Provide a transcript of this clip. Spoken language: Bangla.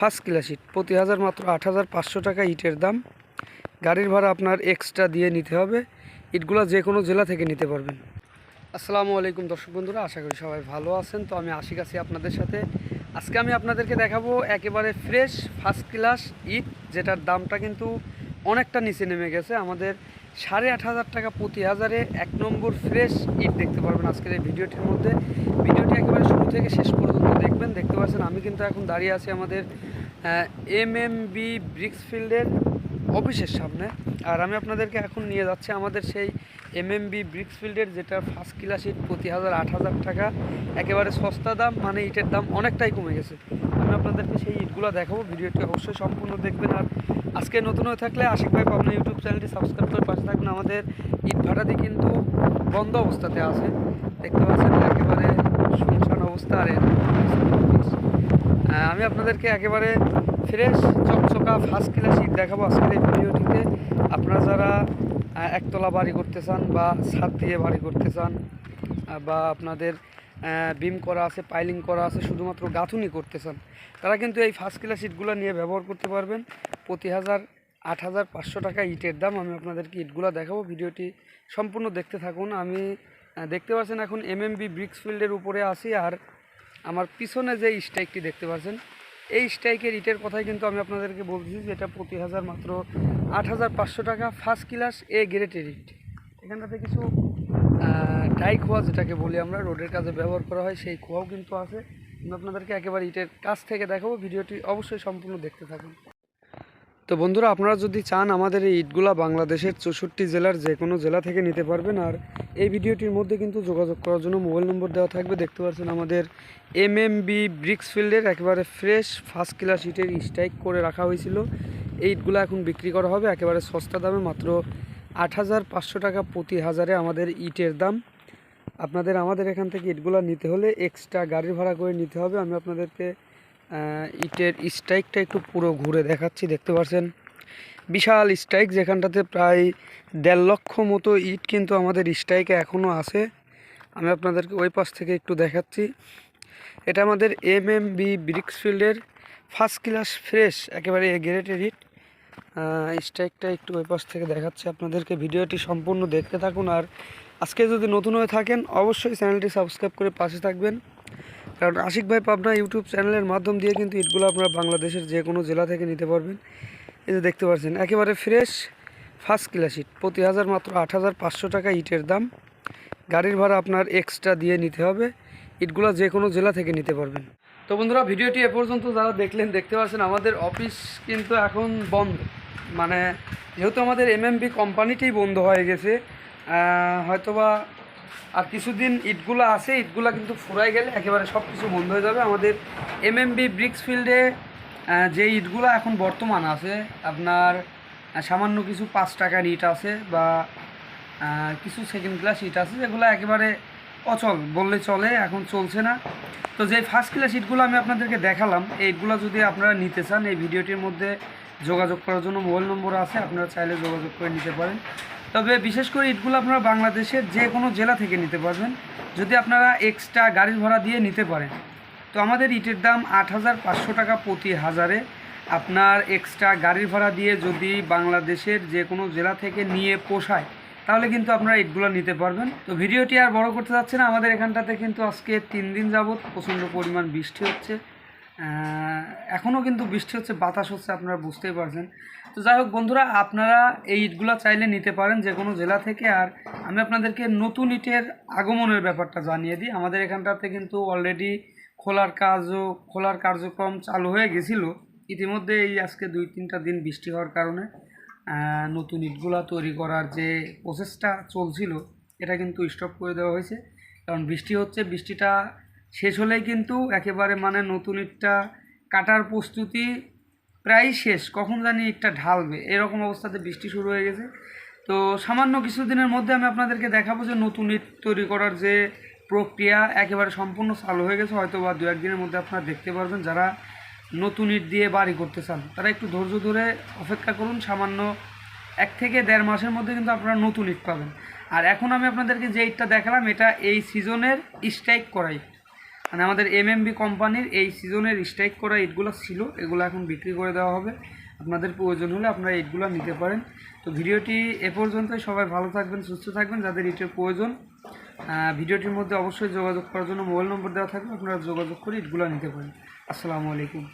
ফার্স্ট ক্লাস ইট প্রতি হাজার মাত্র আট হাজার পাঁচশো টাকা ইটের দাম। গাড়ির ভাড়া আপনার এক্সট্রা দিয়ে নিতে হবে। ইটগুলো যে কোনো জেলা থেকে নিতে পারবেন। আসসালামু আলাইকুম দর্শক বন্ধুরা, আশা করি সবাই ভালো আছেন। তো আমি আশিক আছি আপনাদের সাথে। আজকে আমি আপনাদেরকে দেখাবো একেবারে ফ্রেশ ফার্স্ট ক্লাস ইট, যেটার দামটা কিন্তু অনেকটা নিচে নেমে গেছে। আমাদের সাড়ে আট হাজার টাকা প্রতি হাজারে এক নম্বর ফ্রেশ ইট দেখতে পারবেন আজকের এই ভিডিওটির মধ্যে। থেকে শেষ পর্যন্ত দেখবেন। দেখতে পাচ্ছেন, আমি কিন্তু এখন দাঁড়িয়ে আছি আমাদের এম এম বি ব্রিক্স ফিল্ডের অফিসের সামনে। আর আমি আপনাদেরকে এখন নিয়ে যাচ্ছি আমাদের সেই এম এমএমবি ব্রিক্স ফিল্ডের যেটা ফার্স্ট ক্লাস ইট প্রতি হাজার আট হাজার টাকা। একেবারে সস্তা দাম মানে ইটের দাম অনেকটাই কমে গেছে। আমি আপনাদেরকে সেই ইটগুলো দেখাবো, ভিডিওটি অবশ্যই সম্পূর্ণ দেখবেন। আর আজকে নতুন হয়ে থাকলে আশিক ভাই পাবনা ইউটিউব চ্যানেলটি সাবস্ক্রাইব করে পাশে থাকবেন। আমাদের ইট ভাটাটি কিন্তু বন্ধ অবস্থাতে আছে। দেখতে পাচ্ছেন, একেবারে শুনশান অবস্থা আর আমি আপনাদেরকে একেবারে ফ্রেশ চকচকা ফার্স্ট ক্লাস ইট দেখাবো আজকের এই ভিডিওটিতে। আপনারা যারা একতলা বাড়ি করতে চান বা ছাদ দিয়ে বাড়ি করতে চান বা আপনাদের বিম করা আছে পাইলিং করা আছে, শুধুমাত্র গাঁথুনি করতে চান, তারা কিন্তু এই ফার্স্ট ক্লাস ইটগুলো নিয়ে ব্যবহার করতে পারবেন। প্রতি হাজার আট হাজার পাঁচশো টাকা ইটের দাম আমি আপনাদেরকে ইটগুলো দেখাবো। ভিডিওটি সম্পূর্ণ দেখতে থাকুন। আমি দেখতে পাচ্ছেন এখন এমএমবি ব্রিক্স ফিল্ডের উপরে আছি আর আমার পিছনে যে স্ট্রাইকটি দেখতে পাচ্ছেন, এই স্ট্রাইকের ইটের কথাই কিন্তু আমি আপনাদেরকে বলছি যে এটা প্রতি হাজার মাত্র আট হাজার পাঁচশো টাকা ফার্স্ট ক্লাস এ গ্রেটের ইট। এখানটাতে কিছু ডাই খোয়া যেটাকে বলি আমরা, রোডের কাজে ব্যবহার করা হয়, সেই খোয়াও কিন্তু আছে। আমি আপনাদেরকে একেবারে ইটের কাছ থেকে দেখাবো, ভিডিওটি অবশ্যই সম্পূর্ণ দেখতে থাকুন। তো বন্ধুরা, আপনারা যদি চান আমাদের এই ইটগুলা বাংলাদেশের চৌষট্টি জেলার যে কোনো জেলা থেকে নিতে পারবেন। আর এই ভিডিওটির মধ্যে কিন্তু যোগাযোগ করার জন্য মোবাইল নম্বর দেওয়া থাকবে। দেখতে পাচ্ছেন আমাদের এম এম বি ব্রিক্স ফিল্ডের একেবারে ফ্রেশ ফার্স্ট ক্লাস ইটের স্ট্রাইক করে রাখা হয়েছিল। এই ইটগুলো এখন বিক্রি করা হবে একেবারে সস্তা দামে, মাত্র আট হাজার পাঁচশো টাকা প্রতি হাজারে আমাদের ইটের দাম। আপনাদের আমাদের এখান থেকে ইটগুলো নিতে হলে এক্সট্রা গাড়ি ভাড়া করে নিতে হবে। আমি আপনাদেরকে ইটের স্ট্রাইকটা একটু পুরো ঘুরে দেখাচ্ছি, দেখতে পাচ্ছেন বিশাল স্ট্রাইক যেখানটাতে প্রায় দেড় লক্ষ মতো ইট কিন্তু আমাদের স্ট্রাইকে এখনও আছে। আমি আপনাদেরকে ওই পাশ থেকে একটু দেখাচ্ছি। এটা আমাদের এম এম বি ব্রিক্স ফিল্ডের ফার্স্ট ক্লাস ফ্রেশ একেবারে এ গ্রেটের ইট। স্ট্রাইকটা একটু ওই পাশ থেকে দেখাচ্ছি আপনাদেরকে। ভিডিওটি সম্পূর্ণ দেখতে থাকুন। আর আজকে যদি নতুন হয়ে থাকেন, অবশ্যই চ্যানেলটি সাবস্ক্রাইব করে পাশে থাকবেন। কারণ আশিক ভাই পাবনা ইউটিউব চ্যানেলের মাধ্যম দিয়ে কিন্তু ইটগুলো আপনারা বাংলাদেশের যে কোনো জেলা থেকে নিতে পারবেন। এই যে দেখতে পাচ্ছেন, একেবারে ফ্রেশ ফার্স্ট ক্লাস ইট। প্রতি হাজার মাত্র আট হাজার পাঁচশো টাকা ইটের দাম। গাড়ির ভাড়া আপনার এক্সট্রা দিয়ে নিতে হবে। ইটগুলো যে কোনো জেলা থেকে নিতে পারবেন। তো বন্ধুরা, ভিডিওটি এ পর্যন্ত যারা দেখলেন, দেখতে পাচ্ছেন আমাদের অফিস কিন্তু এখন বন্ধ। মানে যেহেতু আমাদের এমএমবি কোম্পানিটাই বন্ধ হয়ে গেছে হয়তোবা আর কিছুদিন ইটগুলো আছে, ইটগুলো কিন্তু ফুরাই গেলে একেবারে সব কিছু বন্ধ হয়ে যাবে। আমাদের এমএমবি ব্রিক্স ফিল্ডে যে ইটগুলো এখন বর্তমান আছে, আপনার সামান্য কিছু পাঁচ টাকার ইট আছে বা কিছু সেকেন্ড ক্লাস ইট আছে, যেগুলো একেবারে অচল, বললে চলে, এখন চলছে না। তো যে ফার্স্ট ক্লাস ইটগুলো আমি আপনাদেরকে দেখালাম এইগুলো যদি আপনারা নিতে চান, এই ভিডিওটির মধ্যে যোগাযোগ করার জন্য মোবাইল নম্বর আছে, আপনারা চাইলে যোগাযোগ করে নিতে পারেন। তবে বিশেষ করে ইটগুলো আপনারা বাংলাদেশের যে কোনো জেলা থেকে নিতে পারবেন। যদি আপনারা এক্সট্রা গাড়ির ভাড়া দিয়ে নিতে পারেন, তো আমাদের ইটের দাম আট হাজার পাঁচশো টাকা প্রতি হাজারে। আপনার এক্সট্রা গাড়ির ভাড়া দিয়ে যদি বাংলাদেশের যে কোনো জেলা থেকে নিয়ে পোষায়, তাহলে কিন্তু আপনারা ইটগুলো নিতে পারবেন। তো ভিডিওটি আর বড় করতে যাচ্ছে না, আমাদের এখানটাতে কিন্তু আজকে তিন দিন যাবৎ প্রচণ্ড পরিমাণ বৃষ্টি হচ্ছে। এখনও কিন্তু বৃষ্টি হচ্ছে, বাতাস হচ্ছে, আপনারা বুঝতেই পারছেন। তো যাই হোক বন্ধুরা, আপনারা এই ইটগুলো চাইলে নিতে পারেন যে কোনো জেলা থেকে। আর আমি আপনাদেরকে নতুন ইটের আগমনের ব্যাপারটা জানিয়ে দিই। আমাদের এখানটাতে কিন্তু অলরেডি খোলার কাজও, খোলার কার্যক্রম চালু হয়ে গেছিল। ইতিমধ্যে এই আজকে দুই তিনটা দিন বৃষ্টি হওয়ার কারণে নতুন ইটগুলা তৈরি করার যে প্রসেসটা চলছিল, এটা কিন্তু স্টপ করে দেওয়া হয়েছে। কারণ বৃষ্টি হচ্ছে, বৃষ্টিটা শেষ হলেই কিন্তু একেবারে মানে নতুন ইটটা কাটার প্রস্তুতি প্রায় শেষ। কখন জানি ইটটা ঢালবে। এরকম অবস্থাতে বৃষ্টি শুরু হয়ে গেছে। তো সামান্য কিছুদিনের মধ্যে আমি আপনাদেরকে দেখাবো যে নতুন ইট তৈরি করার যে প্রক্রিয়া একেবারে সম্পূর্ণ চালু হয়ে গেছে। হয়তো বা দু একদিনের মধ্যে আপনারা দেখতে পারবেন যারা নতুন ইট দিয়ে বাড়ি করতে চান। তারা একটু ধৈর্য ধরে অপেক্ষা করুন। সামান্য এক থেকে দেড় মাসের মধ্যে কিন্তু আপনারা নতুন ইট পাবেন। আর এখন আমি আপনাদেরকে যে ইটটা দেখালাম, এটা এই সিজনের স্ট্রাইক করাই মানে আমাদের এমএমবি কোম্পানির এই সিজনের স্ট্রাইক করা ইটগুলো ছিল, এগুলো এখন বিক্রি করে দেওয়া হবে। আপনাদের প্রয়োজন হলে আপনারা ইটগুলো নিতে পারেন। তো ভিডিওটি এ পর্যন্তই, সবাই ভালো থাকবেন, সুস্থ থাকবেন, যাদের ইটের প্রয়োজন। ভিডিওটির মধ্যে অবশ্যই যোগাযোগ করার জন্য মোবাইল নম্বর দেওয়া থাকবে, আপনারা যোগাযোগ করে ইটগুলো নিতে পারেন। আসসালামু আলাইকুম।